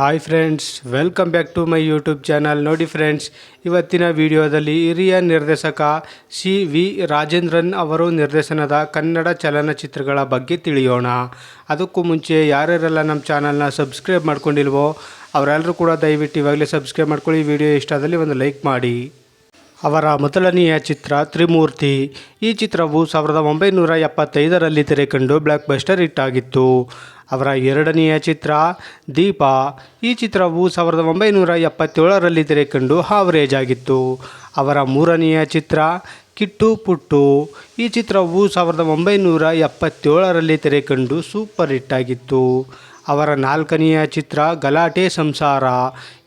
Hi friends welcome back to my YouTube channel ನೋಡಿ friends ಇವತ್ತಿನ ವಿಡಿಯೋದಲ್ಲಿ ಹಿರಿಯ ನಿರ್ದೇಶಕ ಸಿ ವಿ ರಾಜೇಂದ್ರನ್ ಅವರು ನಿರ್ದೇಶನದ ಕನ್ನಡ ಚಲನಚಿತ್ರಗಳ ಬಗ್ಗೆ ತಿಳಿಯೋಣ. ಅದಕ್ಕೂ ಮುಂಚೆ ಯಾರ್ಯಾರೆಲ್ಲ ನಮ್ಮ ಚಾನಲ್ನ ಸಬ್ಸ್ಕ್ರೈಬ್ ಮಾಡ್ಕೊಂಡಿಲ್ವೋ ಅವರೆಲ್ಲರೂ ಕೂಡ ದಯವಿಟ್ಟು ಇವಾಗಲೇ ಸಬ್ಸ್ಕ್ರೈಬ್ ಮಾಡ್ಕೊಳ್ಳಿ. ವಿಡಿಯೋ ಇಷ್ಟ ಆದಲ್ಲಿ ಒಂದು ಲೈಕ್ ಮಾಡಿ. ಅವರ ಮೊದಲನೆಯ ಚಿತ್ರ ತ್ರಿಮೂರ್ತಿ. ಈ ಚಿತ್ರವು ಸಾವಿರದ ಒಂಬೈನೂರ ಎಪ್ಪತ್ತೈದರಲ್ಲಿ ತೆರೆಕಂಡು ಬ್ಲಾಕ್ ಬಸ್ಟರ್ ಹಿಟ್ ಆಗಿತ್ತು. ಅವರ ಎರಡನೆಯ ಚಿತ್ರ ದೀಪ. ಈ ಚಿತ್ರವು ಸಾವಿರದ ಒಂಬೈನೂರ ಎಪ್ಪತ್ತೇಳರಲ್ಲಿ ತೆರೆಕಂಡು ಹಾವರೇಜ್ ಆಗಿತ್ತು ಅವರ ಮೂರನೆಯ ಚಿತ್ರ ಕಿಟ್ಟು ಪುಟ್ಟು. ಈ ಚಿತ್ರವು ಸಾವಿರದ ಒಂಬೈನೂರ ಎಪ್ಪತ್ತೇಳರಲ್ಲಿ ತೆರೆಕಂಡು ಸೂಪರ್ ಹಿಟ್ ಆಗಿತ್ತು. ಅವರ ನಾಲ್ಕನೆಯ ಚಿತ್ರ ಗಲಾಟೆ ಸಂಸಾರ.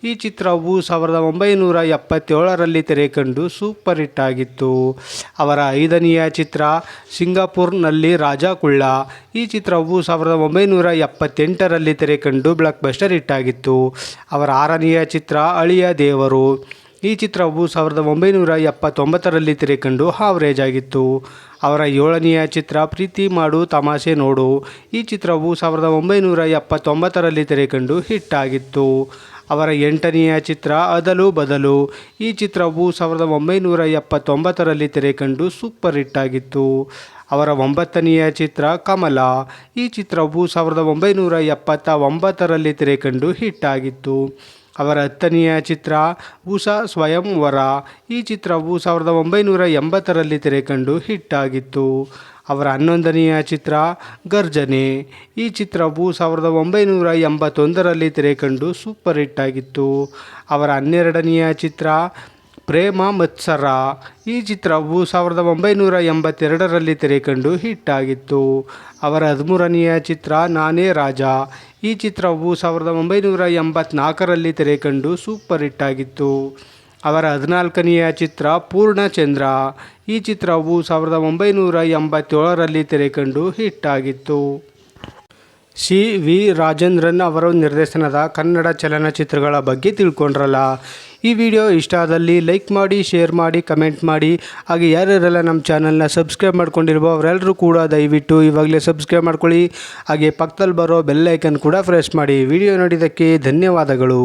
ಈ ಚಿತ್ರವು ಸಾವಿರದ ಒಂಬೈನೂರ ಎಪ್ಪತ್ತೇಳರಲ್ಲಿ ತೆರೆಕಂಡು ಸೂಪರ್ ಹಿಟ್ ಆಗಿತ್ತು. ಅವರ ಐದನೆಯ ಚಿತ್ರ ಸಿಂಗಾಪುರ್ನಲ್ಲಿ ರಾಜ ಕುಳ್ಳ. ಈ ಚಿತ್ರವು ಸಾವಿರದ ಒಂಬೈನೂರ ಎಪ್ಪತ್ತೆಂಟರಲ್ಲಿ ತೆರೆಕಂಡು ಬ್ಲಾಕ್ ಬಸ್ಟರ್ ಹಿಟ್ ಆಗಿತ್ತು. ಅವರ ಆರನೆಯ ಚಿತ್ರ ಅಳಿಯ ದೇವರು. ಈ ಚಿತ್ರವು ಸಾವಿರದ ಒಂಬೈನೂರ ಎಪ್ಪತ್ತೊಂಬತ್ತರಲ್ಲಿ ತೆರೆಕಂಡು ಹಾವರೇಜ್ ಆಗಿತ್ತು ಅವರ ಏಳನೆಯ ಚಿತ್ರ ಪ್ರೀತಿ ಮಾಡು ತಮಾಷೆ ನೋಡು. ಈ ಚಿತ್ರವು ಸಾವಿರದ ಒಂಬೈನೂರ ಎಪ್ಪತ್ತೊಂಬತ್ತರಲ್ಲಿ ತೆರೆಕಂಡು ಹಿಟ್ ಆಗಿತ್ತು ಅವರ ಎಂಟನೆಯ ಚಿತ್ರ ಅದಲು ಬದಲು. ಈ ಚಿತ್ರವು ಸಾವಿರದ ಒಂಬೈನೂರ ಎಪ್ಪತ್ತೊಂಬತ್ತರಲ್ಲಿ ತೆರೆಕಂಡು ಸೂಪರ್ ಹಿಟ್ ಆಗಿತ್ತು ಅವರ ಒಂಬತ್ತನೆಯ ಚಿತ್ರ ಕಮಲ. ಈ ಚಿತ್ರವು ಸಾವಿರದ ಒಂಬೈನೂರ ಎಪ್ಪತ್ತ ಒಂಬತ್ತರಲ್ಲಿ ತೆರೆಕಂಡು ಹಿಟ್ ಆಗಿತ್ತು ಅವರ ಹತ್ತನೆಯ ಚಿತ್ರ ಉಷಾ ಸ್ವಯಂವರ ಈ ಚಿತ್ರವು ಸಾವಿರದ ಒಂಬೈನೂರ ಎಂಬತ್ತರಲ್ಲಿ ತೆರೆಕಂಡು ಹಿಟ್ ಆಗಿತ್ತು ಅವರ ಹನ್ನೊಂದನೆಯ ಚಿತ್ರ ಗರ್ಜನೆ. ಈ ಚಿತ್ರವು ಸಾವಿರದ ಒಂಬೈನೂರ ಎಂಬತ್ತೊಂದರಲ್ಲಿ ತೆರೆಕಂಡು ಸೂಪರ್ ಹಿಟ್ ಆಗಿತ್ತು. ಅವರ ಹನ್ನೆರಡನೆಯ ಚಿತ್ರ ಪ್ರೇಮ ಮತ್ಸರ. ಈ ಚಿತ್ರವು ಸಾವಿರದ ಒಂಬೈನೂರ ಎಂಬತ್ತೆರಡರಲ್ಲಿ ತೆರೆಕಂಡು ಹಿಟ್ ಆಗಿತ್ತು. ಅವರ ಹದಿಮೂರನೆಯ ಚಿತ್ರ ನಾನೇ ರಾಜ. ಈ ಚಿತ್ರವು ಸಾವಿರದ ಒಂಬೈನೂರ ಎಂಬತ್ನಾಲ್ಕರಲ್ಲಿ ತೆರೆಕಂಡು ಸೂಪರ್ ಹಿಟ್ ಆಗಿತ್ತು. ಅವರ ಹದಿನಾಲ್ಕನೆಯ ಚಿತ್ರ ಪೂರ್ಣಚಂದ್ರ. ಈ ಚಿತ್ರವು ಸಾವಿರದ ಒಂಬೈನೂರ ಎಂಬತ್ತೇಳರಲ್ಲಿ ತೆರೆಕಂಡು ಹಿಟ್ ಆಗಿತ್ತು. ಸಿ ವಿ ರಾಜೇಂದ್ರನ್ ಅವರ ನಿರ್ದೇಶನದ ಕನ್ನಡ ಚಲನಚಿತ್ರಗಳ ಬಗ್ಗೆ ತಿಳ್ಕೊಂಡ್ರಲ್ಲ. ಈ ವಿಡಿಯೋ ಇಷ್ಟ ಆದಲ್ಲಿ ಲೈಕ್ ಮಾಡಿ, ಶೇರ್ ಮಾಡಿ, ಕಮೆಂಟ್ ಮಾಡಿ. ಹಾಗೆ ಯಾರ್ಯಾರೆಲ್ಲ ನಮ್ಮ ಚಾನಲ್ನ ಸಬ್ಸ್ಕ್ರೈಬ್ ಮಾಡ್ಕೊಂಡಿರ್ಬೋ ಅವರೆಲ್ಲರೂ ಕೂಡ ದಯವಿಟ್ಟು ಇವಾಗಲೇ ಸಬ್ಸ್ಕ್ರೈಬ್ ಮಾಡ್ಕೊಳ್ಳಿ. ಹಾಗೆ ಪಕ್ಕದಲ್ಲಿ ಬರೋ ಬೆಲ್ ಐಕನ್ ಕೂಡ ಪ್ರೆಸ್ ಮಾಡಿ. ವಿಡಿಯೋ ನೋಡಿದ್ದಕ್ಕೆ ಧನ್ಯವಾದಗಳು.